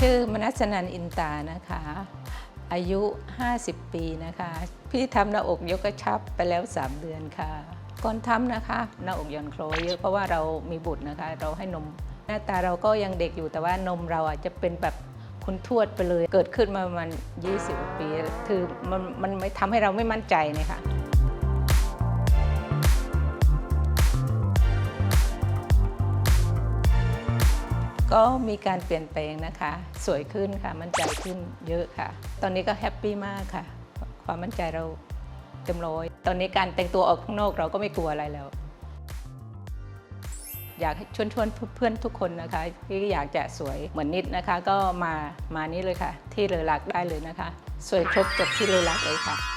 ชื่อมนัสนันอินตานะคะ อายุ 50 ปีนะคะ พี่ทำหน้าอกยกกระชับไปแล้ว 3 เดือนค่ะ ก่อนทำนะคะหน้าอกหย่อนคลยเยอะเพราะว่าเรามีบุตรนะคะ เราให้นมหน้าตาเราก็ยังเด็กอยู่แต่ว่านมเราอาจจะเป็นแบบคุณทวดไปเลย เกิดขึ้นมาประมาณ20 ปี คือมันมันไม่ทำให้เราไม่มั่นใจเนี่ยค่ะ ก็มีการเปลี่ยนแปลงนะคะ สวยขึ้นค่ะ มั่นใจขึ้นเยอะค่ะ ตอนนี้ก็แฮปปี้มากค่ะ ความมั่นใจเราเต็มร้อย ตอนนี้การแต่งตัวออกข้างนอกเราก็ไม่กลัวอะไรแล้ว อยากชวนชวนเพื่อนทุกคนนะคะ ที่อยากจะสวยเหมือนนิดนะคะ ก็มามานี่เลยค่ะ ที่เลอลักได้เลยนะคะ สวยครบจบที่เลอลักเลยค่ะ